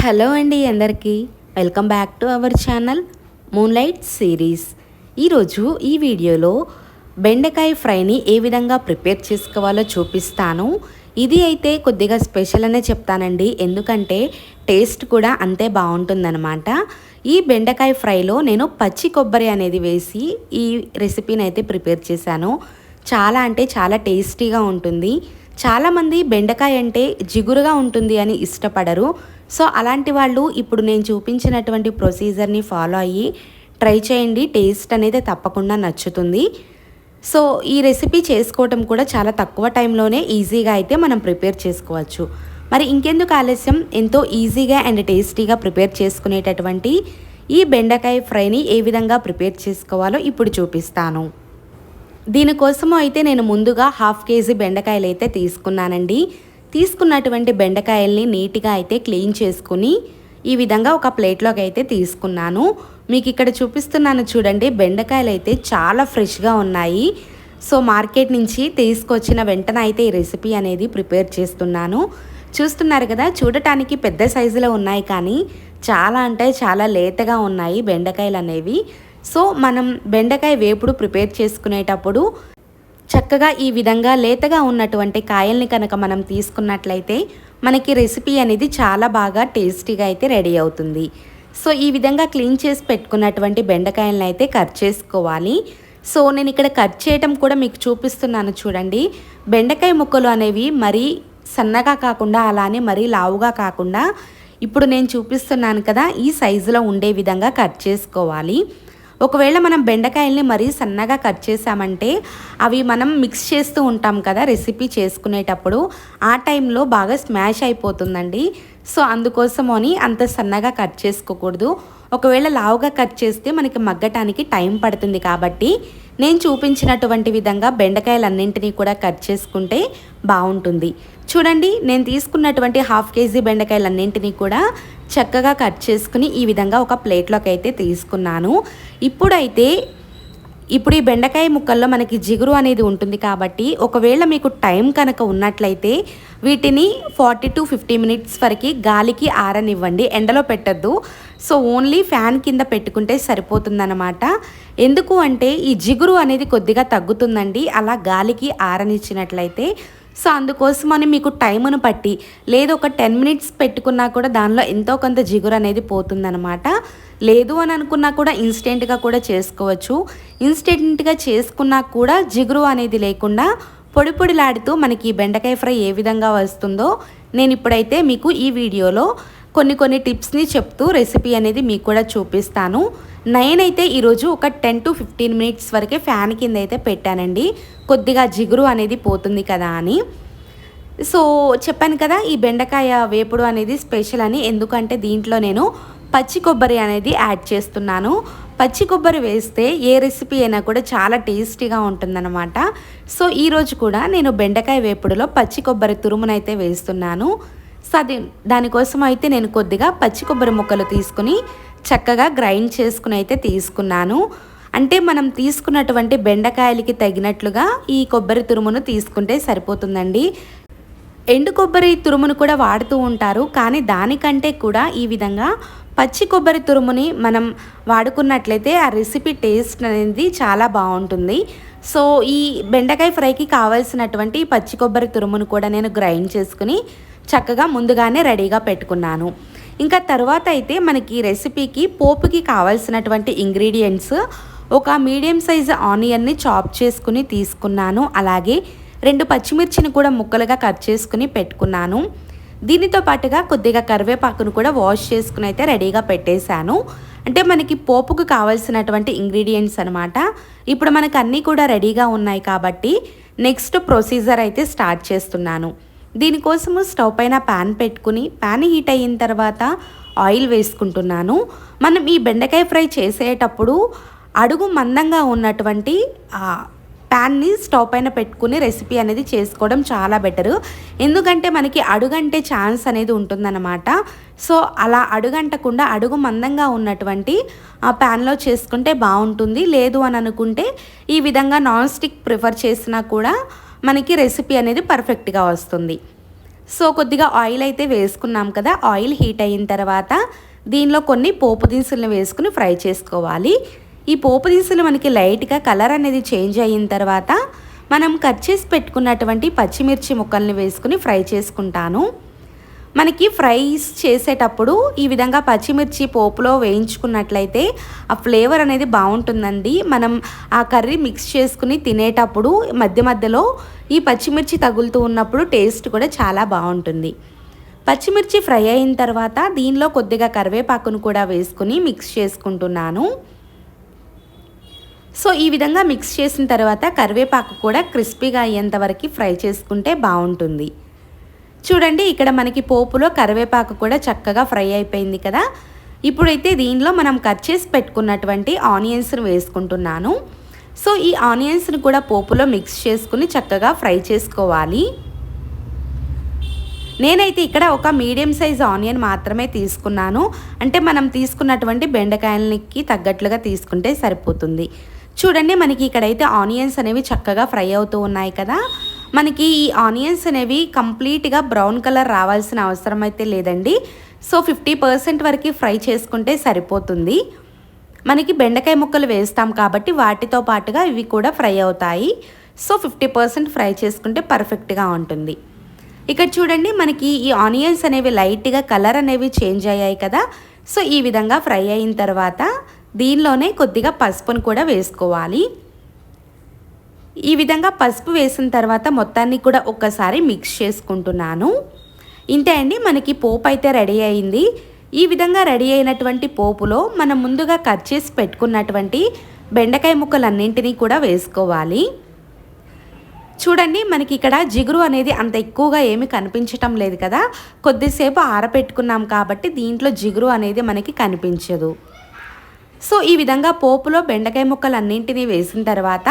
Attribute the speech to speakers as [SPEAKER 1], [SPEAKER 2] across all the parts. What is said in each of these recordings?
[SPEAKER 1] Hello అండి అందరికీ. Welcome back to our channel moonlight series ఈరోజు ఈ వీడియోలో బెండకాయ ఫ్రైని ఏ విధంగా ప్రిపేర్ చేసుకోవాలో చూపిస్తాను. ఇది అయితే కొద్దిగా స్పెషల్ అనే చెప్తానండి. ఎందుకంటే టేస్ట్ కూడా అంతే బాగుంటుందన్నమాట. ఈ బెండకాయ ఫ్రైలో నేను పచ్చి కొబ్బరి అనేది వేసి ఈ రెసిపీని అయితే ప్రిపేర్ చేశాను. చాలా అంటే చాలా టేస్టీగా ఉంటుంది. చాలామంది బెండకాయ అంటే జిగురుగా ఉంటుంది అని ఇష్టపడరు. సో అలాంటి వాళ్ళు ఇప్పుడు నేను చూపించినటువంటి ప్రొసీజర్ని ఫాలో అయ్యి ట్రై చేయండి. టేస్ట్ అనేది తప్పకుండా నచ్చుతుంది. సో ఈ రెసిపీ చేసుకోవటం కూడా చాలా తక్కువ టైంలోనే ఈజీగా అయితే మనం ప్రిపేర్ చేసుకోవచ్చు. మరి ఇంకెందుకు ఆలస్యం? ఎంతో ఈజీగా అండ్ టేస్టీగా ప్రిపేర్ చేసుకునేటటువంటి ఈ బెండకాయ ఫ్రైని ఏ విధంగా ప్రిపేర్ చేసుకోవాలో ఇప్పుడు చూపిస్తాను. దీనికోసము అయితే నేను ముందుగా హాఫ్ కేజీ బెండకాయలు అయితే తీసుకున్నానండి. తీసుకున్నటువంటి బెండకాయల్ని నీట్గా అయితే క్లీన్ చేసుకుని ఈ విధంగా ఒక ప్లేట్లోకి అయితే తీసుకున్నాను. మీకు ఇక్కడ చూపిస్తున్నాను చూడండి బెండకాయలు అయితే చాలా ఫ్రెష్గా ఉన్నాయి. సో మార్కెట్ నుంచి తీసుకొచ్చిన వెంటనే అయితే ఈ రెసిపీ అనేది ప్రిపేర్ చేస్తున్నాను. చూస్తున్నారు కదా చూడటానికి పెద్ద సైజులో ఉన్నాయి కానీ చాలా అంటే చాలా లేతగా ఉన్నాయి బెండకాయలు అనేవి సో మనం బెండకాయ వేపుడు ప్రిపేర్ చేసుకునేటప్పుడు చక్కగా ఈ విధంగా లేతగా ఉన్నటువంటి కాయల్ని కనుక మనం తీసుకున్నట్లయితే మనకి రెసిపీ అనేది చాలా బాగా టేస్టీగా అయితే రెడీ అవుతుంది. సో ఈ విధంగా క్లీన్ చేసి పెట్టుకున్నటువంటి బెండకాయలను అయితే కట్ చేసుకోవాలి. సో నేను ఇక్కడ కట్ చేయటం కూడా మీకు చూపిస్తున్నాను చూడండి. బెండకాయ ముక్కలు అనేవి మరీ సన్నగా కాకుండా అలానే మరీ లావుగా కాకుండా ఇప్పుడు నేను చూపిస్తున్నాను కదా ఈ సైజులో ఉండే విధంగా కట్ చేసుకోవాలి. ఒకవేళ మనం బెండకాయల్ని మరీ సన్నగా కట్ చేసామంటే అవి మనం మిక్స్ చేస్తూ ఉంటాం కదా రెసిపీ చేసుకునేటప్పుడు ఆ టైంలో బాగా స్మాష్ అయిపోతుందండి. సో అందుకోసమని అంత సన్నగా కట్ చేసుకోకూడదు. ఒకవేళ లావుగా కట్ చేస్తే మనకి మగ్గటానికి టైం పడుతుంది కాబట్టి నేను చూపించినటువంటి విధంగా బెండకాయలన్నింటినీ కూడా కట్ చేసుకుంటే బాగుంటుంది. చూడండి నేను తీసుకున్నటువంటి హాఫ్ కేజీ బెండకాయలన్నింటినీ కూడా చక్కగా కట్ చేసుకుని ఈ విధంగా ఒక ప్లేట్లోకి అయితే తీసుకున్నాను. ఇప్పుడైతే ఇప్పుడు ఈ బెండకాయ ముక్కల్లో మనకి జిగురు అనేది ఉంటుంది కాబట్టి ఒకవేళ మీకు టైం కనుక ఉన్నట్లయితే వీటిని ఫార్టీ టు ఫిఫ్టీ మినిట్స్ వరకు గాలికి ఆరనివ్వండి ఎండలో పెట్టద్దు. సో ఓన్లీ ఫ్యాన్ కింద పెట్టుకుంటే సరిపోతుందన్నమాట. ఎందుకు అంటే ఈ జిగురు అనేది కొద్దిగా తగ్గుతుందండి అలా గాలికి ఆరనిచ్చినట్లయితే సో అందుకోసమని మీకు టైమును బట్టి లేదు ఒక టెన్ మినిట్స్ పెట్టుకున్నా కూడా దానిలో ఎంతో కొంత జిగురు అనేది పోతుందనమాట లేదు అని అనుకున్నా కూడా ఇన్స్టెంట్గా కూడా చేసుకోవచ్చు. ఇన్స్టెంట్గా చేసుకున్నా కూడా జిగురు అనేది లేకుండా పొడి పొడిలాడుతూ మనకి బెండకాయ ఫ్రై ఏ విధంగా వస్తుందో నేను ఇప్పుడైతే మీకు ఈ వీడియోలో కొన్ని కొన్ని టిప్స్ని చెప్తూ రెసిపీ అనేది మీకు కూడా చూపిస్తాను. నైన్ అయితే ఈరోజు ఒక టెన్ టు ఫిఫ్టీన్ మినిట్స్ వరకే ఫ్యాన్ కింద అయితే పెట్టానండి. కొద్దిగా జిగురు అనేది పోతుంది కదా అని. సో చెప్పాను కదా ఈ బెండకాయ వేపుడు అనేది స్పెషల్ అని. ఎందుకంటే దీంట్లో నేను పచ్చి కొబ్బరి అనేది యాడ్ చేస్తున్నాను. పచ్చి కొబ్బరి వేస్తే ఏ రెసిపీ అయినా కూడా చాలా టేస్టీగా ఉంటుందన్నమాట. సో ఈరోజు కూడా నేను బెండకాయ వేపుడులో పచ్చి కొబ్బరి తురుమునైతే వేస్తున్నాను. సో అది దానికోసం అయితే నేను కొద్దిగా పచ్చి కొబ్బరి ముక్కలు తీసుకుని చక్కగా గ్రైండ్ చేసుకుని అయితే తీసుకున్నాను. అంటే మనం తీసుకున్నటువంటి బెండకాయలకి తగినట్లుగా ఈ కొబ్బరి తురుమును తీసుకుంటే సరిపోతుందండి. ఎండు కొబ్బరి తురుమును కూడా వాడుతూ ఉంటారు. కానీ దానికంటే కూడా ఈ విధంగా పచ్చి కొబ్బరి తురుముని మనం వాడుకున్నట్లయితే ఆ రెసిపీ టేస్ట్ అనేది చాలా బాగుంటుంది. సో ఈ బెండకాయ ఫ్రైకి కావాల్సినటువంటి పచ్చి కొబ్బరి తురుమును కూడా నేను గ్రైండ్ చేసుకుని చక్కగా ముందుగానే రెడీగా పెట్టుకున్నాను. ఇంకా తర్వాత అయితే మనకి రెసిపీకి పోపుకి కావాల్సినటువంటి ఇంగ్రీడియంట్స్ ఒక మీడియం సైజు ఆనియన్ని చాప్ చేసుకుని తీసుకున్నాను. అలాగే రెండు పచ్చిమిర్చిని కూడా ముక్కలుగా కట్ చేసుకుని పెట్టుకున్నాను. దీనితో పాటుగా కొద్దిగా కరివేపాకును కూడా వాష్ చేసుకుని అయితే రెడీగా పెట్టేశాను. అంటే మనకి పోపుకు కావాల్సినటువంటి ఇంగ్రీడియంట్స్ అనమాట ఇప్పుడు మనకు అన్నీ కూడా రెడీగా ఉన్నాయి కాబట్టి నెక్స్ట్ ప్రొసీజర్ అయితే స్టార్ట్ చేస్తున్నాను. దీనికోసము స్టవ్ పైన ప్యాన్ పెట్టుకుని ప్యాన్ హీట్ అయిన తర్వాత ఆయిల్ వేసుకుంటున్నాను. మనం ఈ బెండకాయ ఫ్రై చేసేటప్పుడు అడుగు మందంగా ఉన్నటువంటి ప్యాన్ని స్టవ్ పైన పెట్టుకుని రెసిపీ అనేది చేసుకోవడం చాలా బెటరు. ఎందుకంటే మనకి అడుగంటే ఛాన్స్ అనేది ఉంటుందన్నమాట. సో అలా అడుగంటకుండా అడుగు మందంగా ఉన్నటువంటి ఆ ప్యాన్లో చేసుకుంటే బాగుంటుంది. లేదు అని అనుకుంటే ఈ విధంగా నాన్ స్టిక్ ప్రిఫర్ చేసినా కూడా మనకి రెసిపీ అనేది పర్ఫెక్ట్గా వస్తుంది. సో కొద్దిగా ఆయిల్ అయితే వేసుకున్నాం కదా ఆయిల్ హీట్ అయిన తర్వాత దీనిలో కొన్ని పోపు దినుసులను వేసుకుని ఫ్రై చేసుకోవాలి. ఈ పోపు దినుసులు మనకి లైట్గా కలర్ అనేది చేంజ్ అయిన తర్వాత మనం కట్ చేసి పెట్టుకున్నటువంటి పచ్చిమిర్చి ముక్కల్ని వేసుకుని ఫ్రై చేసుకుంటాను. మనకి ఫ్రైస్ చేసేటప్పుడు ఈ విధంగా పచ్చిమిర్చి పోపులో వేయించుకున్నట్లయితే ఆ ఫ్లేవర్ అనేది బాగుంటుందండి. మనం ఆ కర్రీ మిక్స్ చేసుకుని తినేటప్పుడు మధ్య మధ్యలో ఈ పచ్చిమిర్చి తగులుతూ ఉన్నప్పుడు టేస్ట్ కూడా చాలా బాగుంటుంది. పచ్చిమిర్చి ఫ్రై అయిన తర్వాత దీనిలో కొద్దిగా కరివేపాకును కూడా వేసుకుని మిక్స్ చేసుకుంటున్నాను. సో ఈ విధంగా మిక్స్ చేసిన తర్వాత కరివేపాకు కూడా క్రిస్పీగా అయ్యేంత వరకు ఫ్రై చేసుకుంటే బాగుంటుంది. చూడండి ఇక్కడ మనకి పోపులో కరివేపాకు కూడా చక్కగా ఫ్రై అయిపోయింది కదా. ఇప్పుడైతే దీనిలో మనం కట్ చేసి పెట్టుకున్నటువంటి ఆనియన్స్ని వేసుకుంటున్నాను. సో ఈ ఆనియన్స్ని కూడా పోపులో మిక్స్ చేసుకుని చక్కగా ఫ్రై చేసుకోవాలి. నేనైతే ఇక్కడ ఒక మీడియం సైజ్ ఆనియన్ మాత్రమే తీసుకున్నాను. అంటే మనం తీసుకున్నటువంటి బెండకాయలకి తగ్గట్లుగా తీసుకుంటే సరిపోతుంది. చూడండి మనకి ఇక్కడైతే ఆనియన్స్ అనేవి చక్కగా ఫ్రై అవుతూ ఉన్నాయి కదా. మనకి ఈ ఆనియన్స్ అనేవి కంప్లీట్గా బ్రౌన్ కలర్ రావాల్సిన అవసరం అయితే లేదండి. సో ఫిఫ్టీ పర్సెంట్ వరకు ఫ్రై చేసుకుంటే సరిపోతుంది. మనకి బెండకాయ ముక్కలు వేస్తాం కాబట్టి వాటితో పాటుగా ఇవి కూడా ఫ్రై అవుతాయి. సో ఫిఫ్టీ పర్సెంట్ ఫ్రై చేసుకుంటే పర్ఫెక్ట్గా ఉంటుంది. ఇక్కడ చూడండి మనకి ఈ ఆనియన్స్ అనేవి లైట్గా కలర్ అనేవి చేంజ్ అయ్యాయి కదా. సో ఈ విధంగా ఫ్రై అయిన తర్వాత దీనిలోనే కొద్దిగా పసుపును కూడా వేసుకోవాలి. ఈ విధంగా పసుపు వేసిన తర్వాత మొత్తాన్ని కూడా ఒక్కసారి మిక్స్ చేసుకుంటున్నాను. ఇంతే అండి మనకి పోపు అయితే రెడీ అయింది. ఈ విధంగా రెడీ అయినటువంటి పోపులో మనం ముందుగా కట్ చేసి పెట్టుకున్నటువంటి బెండకాయ ముక్కలన్నింటినీ కూడా వేసుకోవాలి. చూడండి మనకి ఇక్కడ జిగురు అనేది అంత ఎక్కువగా ఏమి కనిపించటం లేదు కదా. కొద్దిసేపు ఆరపెట్టుకున్నాం కాబట్టి దీంట్లో జిగురు అనేది మనకి కనిపించదు. సో ఈ విధంగా పోపులో బెండకాయ ముక్కలు అన్నింటినీ వేసిన తర్వాత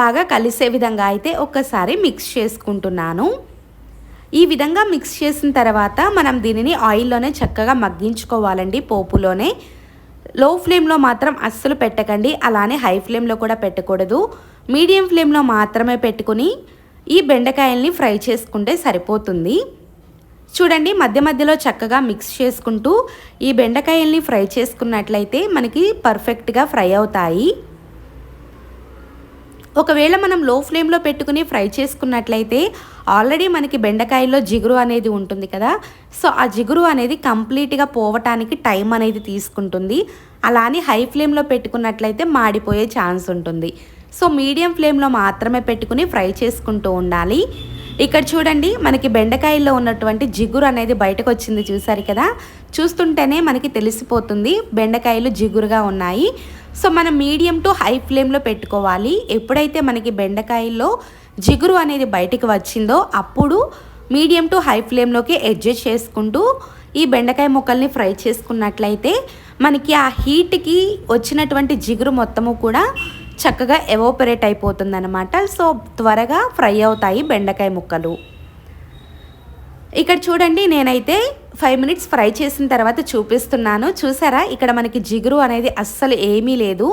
[SPEAKER 1] బాగా కలిసే విధంగా అయితే ఒక్కసారి మిక్స్ చేసుకుంటున్నాను. ఈ విధంగా మిక్స్ చేసిన తర్వాత మనం దీనిని ఆయిల్లోనే చక్కగా మగ్గించుకోవాలండి పోపులోనే. లో ఫ్లేమ్లో మాత్రం అస్సలు పెట్టకండి అలానే హై ఫ్లేమ్లో కూడా పెట్టకూడదు. మీడియం ఫ్లేమ్లో మాత్రమే పెట్టుకుని ఈ బెండకాయల్ని ఫ్రై చేసుకుంటే సరిపోతుంది. చూడండి మధ్య మధ్యలో చక్కగా మిక్స్ చేసుకుంటూ ఈ బెండకాయల్ని ఫ్రై చేసుకున్నట్లయితే మనకి పర్ఫెక్ట్గా ఫ్రై అవుతాయి. ఒకవేళ మనం లో ఫ్లేమ్లో పెట్టుకుని ఫ్రై చేసుకున్నట్లయితే ఆల్రెడీ మనకి బెండకాయల్లో జిగురు అనేది ఉంటుంది కదా. సో ఆ జిగురు అనేది కంప్లీట్గా పోవటానికి టైం అనేది తీసుకుంటుంది. అలానే హై ఫ్లేమ్లో పెట్టుకున్నట్లయితే మాడిపోయే ఛాన్స్ ఉంటుంది. సో మీడియం ఫ్లేమ్లో మాత్రమే పెట్టుకుని ఫ్రై చేసుకుంటూ ఉండాలి. ఇక్కడ చూడండి మనకి బెండకాయల్లో ఉన్నటువంటి జిగురు అనేది బయటకు వచ్చింది చూసారు కదా? చూస్తుంటేనే మనకి తెలిసిపోతుంది బెండకాయలు జిగురుగా ఉన్నాయి. సో మనం మీడియం టు హై ఫ్లేమ్లో పెట్టుకోవాలి. ఎప్పుడైతే మనకి బెండకాయల్లో జిగురు అనేది బయటికి వచ్చిందో అప్పుడు మీడియం టు హై ఫ్లేమ్లోకి అడ్జస్ట్ చేసుకుంటూ ఈ బెండకాయ ముక్కల్ని ఫ్రై చేసుకున్నట్లయితే మనకి ఆ హీట్కి వచ్చినటువంటి జిగురు మొత్తము కూడా చక్కగా ఎవోపరేట్ అయిపోతుంది అనమాట సో త్వరగా ఫ్రై అవుతాయి బెండకాయ ముక్కలు. ఇక్కడ చూడండి నేనైతే ఫైవ్ మినిట్స్ ఫ్రై చేసిన తర్వాత చూపిస్తున్నాను. చూసారా? ఇక్కడ మనకి జిగురు అనేది అస్సలు ఏమీ లేదు.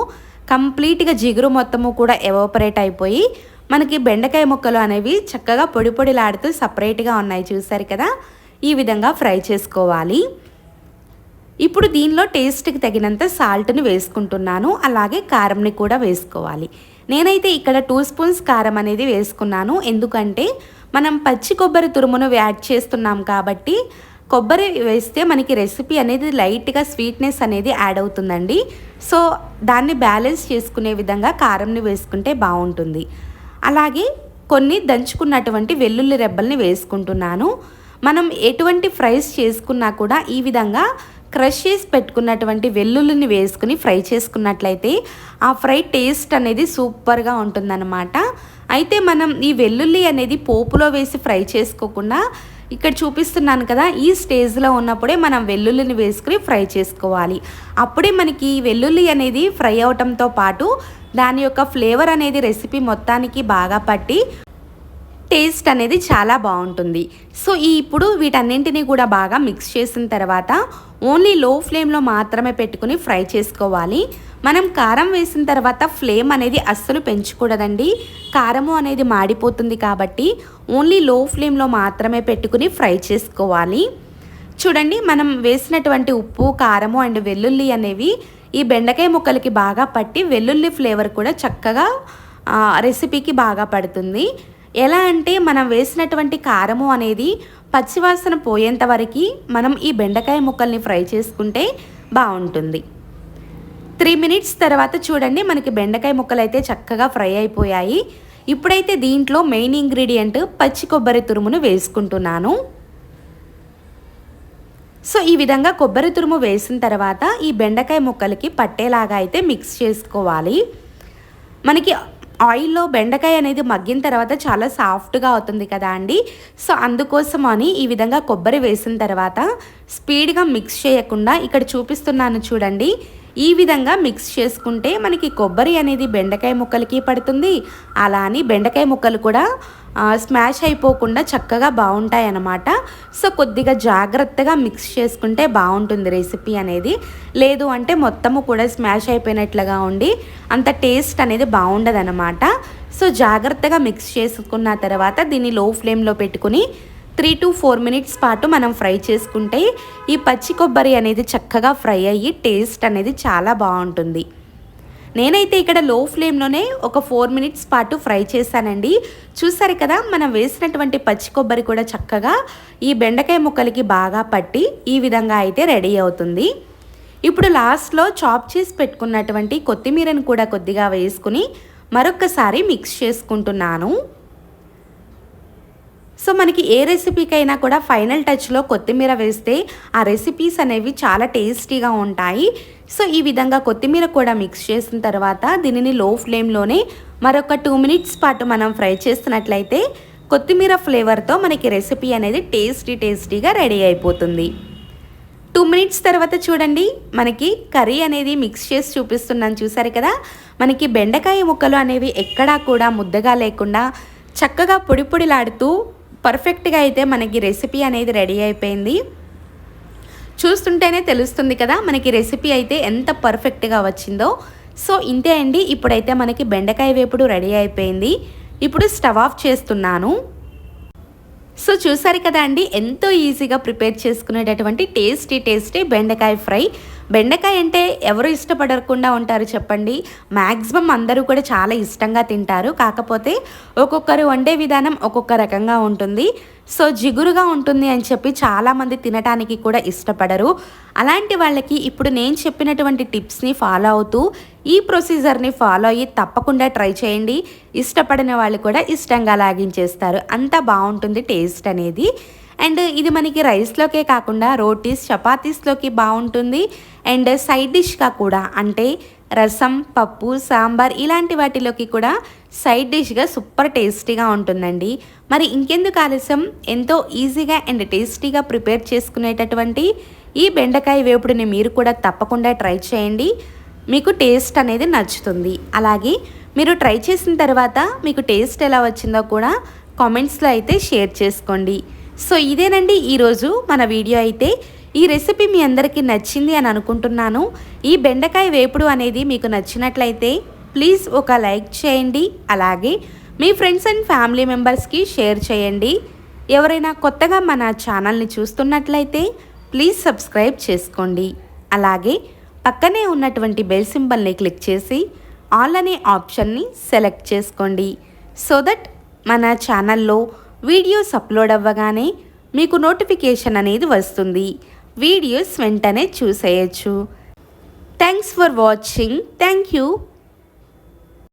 [SPEAKER 1] కంప్లీట్గా జిగురు మొత్తము కూడా ఎవోపరేట్ అయిపోయి మనకి బెండకాయ ముక్కలు అనేవి చక్కగా పొడి పొడిలాడుతూ సపరేట్గా ఉన్నాయి చూసారు కదా? ఈ విధంగా ఫ్రై చేసుకోవాలి. ఇప్పుడు దీనిలో టేస్ట్కి తగినంత సాల్ట్ని వేసుకుంటున్నాను. అలాగే కారంని కూడా వేసుకోవాలి. నేనైతే ఇక్కడ టూ స్పూన్స్ కారం అనేది వేసుకున్నాను. ఎందుకంటే మనం పచ్చి కొబ్బరి తురుమును యాడ్ చేస్తున్నాం కాబట్టి కొబ్బరి వేస్తే మనకి రెసిపీ అనేది లైట్గా స్వీట్నెస్ అనేది యాడ్ అవుతుందండి. సో దాన్ని బ్యాలెన్స్ చేసుకునే విధంగా కారంని వేసుకుంటే బాగుంటుంది. అలాగే కొన్ని దంచుకున్నటువంటి వెల్లుల్లి రెబ్బల్ని వేసుకుంటున్నాను. మనం ఎటువంటి ఫ్రైస్ చేసుకున్నా కూడా ఈ విధంగా క్రష్ చేసి పెట్టుకున్నటువంటి వెల్లుల్లిని వేసుకుని ఫ్రై చేసుకున్నట్లయితే ఆ ఫ్రై టేస్ట్ అనేది సూపర్గా ఉంటుందన్నమాట. అయితే మనం ఈ వెల్లుల్లి అనేది పోపులో వేసి ఫ్రై చేసుకోకుండా ఇక్కడ చూపిస్తున్నాను కదా ఈ స్టేజ్లో ఉన్నప్పుడే మనం వెల్లుల్లిని వేసుకుని ఫ్రై చేసుకోవాలి. అప్పుడే మనకి వెల్లుల్లి అనేది ఫ్రై అవటంతో పాటు దాని యొక్క ఫ్లేవర్ అనేది రెసిపీ మొత్తానికి బాగా పట్టి టేస్ట్ అనేది చాలా బాగుంటుంది. సో ఈ ఇప్పుడు వీటన్నింటినీ కూడా బాగా మిక్స్ చేసిన తర్వాత ఓన్లీ లో ఫ్లేమ్లో మాత్రమే పెట్టుకుని ఫ్రై చేసుకోవాలి. మనం కారం వేసిన తర్వాత ఫ్లేమ్ అనేది అస్సలు పెంచకూడదండి. కారము అనేది మాడిపోతుంది కాబట్టి ఓన్లీ లో ఫ్లేమ్లో మాత్రమే పెట్టుకుని ఫ్రై చేసుకోవాలి. చూడండి మనం వేసినటువంటి ఉప్పు కారము అండ్ వెల్లుల్లి అనేవి ఈ బెండకాయ ముక్కలకి బాగా పట్టి వెల్లుల్లి ఫ్లేవర్ కూడా చక్కగా రెసిపీకి బాగా పడుతుంది. ఎలా అంటే మనం వేసినటువంటి కారము అనేది పచ్చివాసన పోయేంత వరకు మనం ఈ బెండకాయ ముక్కల్ని ఫ్రై చేసుకుంటే బాగుంటుంది. త్రీ మినిట్స్ తర్వాత చూడండి మనకి బెండకాయ ముక్కలు అయితే చక్కగా ఫ్రై అయిపోయాయి. ఇప్పుడైతే దీంట్లో మెయిన్ ఇంగ్రీడియంట్ పచ్చి కొబ్బరి తురుమును వేసుకుంటున్నాను. సో ఈ విధంగా కొబ్బరి తురుము వేసిన తర్వాత ఈ బెండకాయ ముక్కలకి పట్టేలాగా అయితే మిక్స్ చేసుకోవాలి. మనకి ఆయిల్లో బెండకాయ అనేది మగ్గిన తర్వాత చాలా సాఫ్ట్గా అవుతుంది కదా అండి. సో అందుకోసం అని ఈ విధంగా కొబ్బరి వేసిన తర్వాత స్పీడ్గా మిక్స్ చేయకుండా ఇక్కడ చూపిస్తున్నాను చూడండి. ఈ విధంగా మిక్స్ చేసుకుంటే మనకి కొబ్బరి అనేది బెండకాయ ముక్కలకి పడుతుంది. అలా అని బెండకాయ ముక్కలు కూడా స్మాష్ అయిపోకుండా చక్కగా బాగుంటాయి అన్నమాట సో కొద్దిగా జాగ్రత్తగా మిక్స్ చేసుకుంటే బాగుంటుంది రెసిపీ అనేది. లేదు అంటే మొత్తము కూడా స్మాష్ అయిపోయినట్లుగా ఉండి అంత టేస్ట్ అనేది బాగుండదు సో జాగ్రత్తగా మిక్స్ చేసుకున్న తర్వాత దీన్ని లో ఫ్లేమ్లో పెట్టుకుని త్రీ టు ఫోర్ మినిట్స్ పాటు మనం ఫ్రై చేసుకుంటే ఈ పచ్చి కొబ్బరి అనేది చక్కగా ఫ్రై అయ్యి టేస్ట్ అనేది చాలా బాగుంటుంది. నేనైతే ఇక్కడ లో ఫ్లేమ్లోనే ఒక ఫోర్ మినిట్స్ పాటు ఫ్రై చేశానండి. చూసారు కదా మనం వేసినటువంటి పచ్చి కొబ్బరి కూడా చక్కగా ఈ బెండకాయ ముక్కలకి బాగా పట్టి ఈ విధంగా అయితే రెడీ అవుతుంది. ఇప్పుడు లాస్ట్లో చాప్ చేసి పెట్టుకున్నటువంటి కొత్తిమీరను కూడా కొద్దిగా వేసుకుని మరొకసారి మిక్స్ చేసుకుంటున్నాను. సో మనకి ఏ రెసిపీకైనా కూడా ఫైనల్ టచ్లో కొత్తిమీర వేస్తే ఆ రెసిపీస్ అనేవి చాలా టేస్టీగా ఉంటాయి. సో ఈ విధంగా కొత్తిమీర కూడా మిక్స్ చేసిన తర్వాత దీనిని లో ఫ్లేమ్లోనే మరొక టూ మినిట్స్ పాటు మనం ఫ్రై చేస్తున్నట్లయితే కొత్తిమీర ఫ్లేవర్తో మనకి రెసిపీ అనేది టేస్టీ టేస్టీగా రెడీ అయిపోతుంది. టూ మినిట్స్ తర్వాత చూడండి మనకి కర్రీ అనేది మిక్స్ చేసి చూపిస్తున్నాను చూసారు కదా? మనకి బెండకాయ ముక్కలు అనేవి ఎక్కడా కూడా ముద్దగా లేకుండా చక్కగా పొడి పొడిలాడుతూ పర్ఫెక్ట్గా అయితే మనకి రెసిపీ అనేది రెడీ అయిపోయింది. చూస్తుంటేనే తెలుస్తుంది కదా మనకి రెసిపీ అయితే ఎంత పర్ఫెక్ట్గా వచ్చిందో. సో ఇంతే అండి. ఇప్పుడైతే మనకి బెండకాయ వేపుడు రెడీ అయిపోయింది. ఇప్పుడు స్టవ్ ఆఫ్ చేస్తున్నాను. సో చూసారు కదా అండి ఎంతో ఈజీగా ప్రిపేర్ చేసుకునేటటువంటి టేస్టీ టేస్టీ బెండకాయ ఫ్రై. బెండకాయ అంటే ఎవరు ఇష్టపడకుండా ఉంటారు చెప్పండి. మ్యాక్సిమం అందరూ కూడా చాలా ఇష్టంగా తింటారు. కాకపోతే ఒక్కొక్కరు వండే విధానం ఒక్కొక్క రకంగా ఉంటుంది. సో జిగురుగా ఉంటుంది అని చెప్పి చాలామంది తినటానికి కూడా ఇష్టపడరు. అలాంటి వాళ్ళకి ఇప్పుడు నేను చెప్పినటువంటి టిప్స్ని ఫాలో అవుతూ ఈ ప్రొసీజర్ని ఫాలో అయ్యి తప్పకుండా ట్రై చేయండి. ఇష్టపడిన వాళ్ళు కూడా ఇష్టంగా లాగించేస్తారు. అంత బాగుంటుంది టేస్ట్ అనేది. అండ్ ఇది మనకి రైస్లోకే కాకుండా రోటీస్ చపాతీస్లోకి బాగుంటుంది. అండ్ సైడ్ డిష్గా కూడా అంటే రసం పప్పు సాంబార్ ఇలాంటి వాటిలోకి కూడా సైడ్ డిష్గా సూపర్ టేస్టీగా ఉంటుందండి. మరి ఇంకెందుకు ఆలస్యం? ఎంతో ఈజీగా అండ్ టేస్టీగా ప్రిపేర్ చేసుకునేటటువంటి ఈ బెండకాయ వేపుడిని మీరు కూడా తప్పకుండా ట్రై చేయండి. మీకు టేస్ట్ అనేది నచ్చుతుంది. అలాగే మీరు ట్రై చేసిన తర్వాత మీకు టేస్ట్ ఎలా వచ్చిందో కూడా కామెంట్స్లో అయితే షేర్ చేసుకోండి. సో ఇదేనండి ఈరోజు మన వీడియో అయితే. ఈ రెసిపీ మీ అందరికీ నచ్చింది అని అనుకుంటున్నాను. ఈ బెండకాయ వేపుడు అనేది మీకు నచ్చినట్లయితే ప్లీజ్ ఒక లైక్ చేయండి. అలాగే మీ ఫ్రెండ్స్ అండ్ ఫ్యామిలీ మెంబర్స్కి షేర్ చేయండి. ఎవరైనా కొత్తగా మన ఛానల్ని చూస్తున్నట్లయితే ప్లీజ్ సబ్స్క్రైబ్ చేసుకోండి. అలాగే పక్కనే ఉన్నటువంటి బెల్ సింబల్ని క్లిక్ చేసి ఆల్ అనే ఆప్షన్ని సెలెక్ట్ చేసుకోండి. సో దట్ మన ఛానల్లో వీడియోస్ అప్లోడ్ అవ్వగానే మీకు నోటిఫికేషన్ అనేది వస్తుంది. వీడియోస్ వెంటనే చూసేయచ్చు. Thanks for watching. Thank you.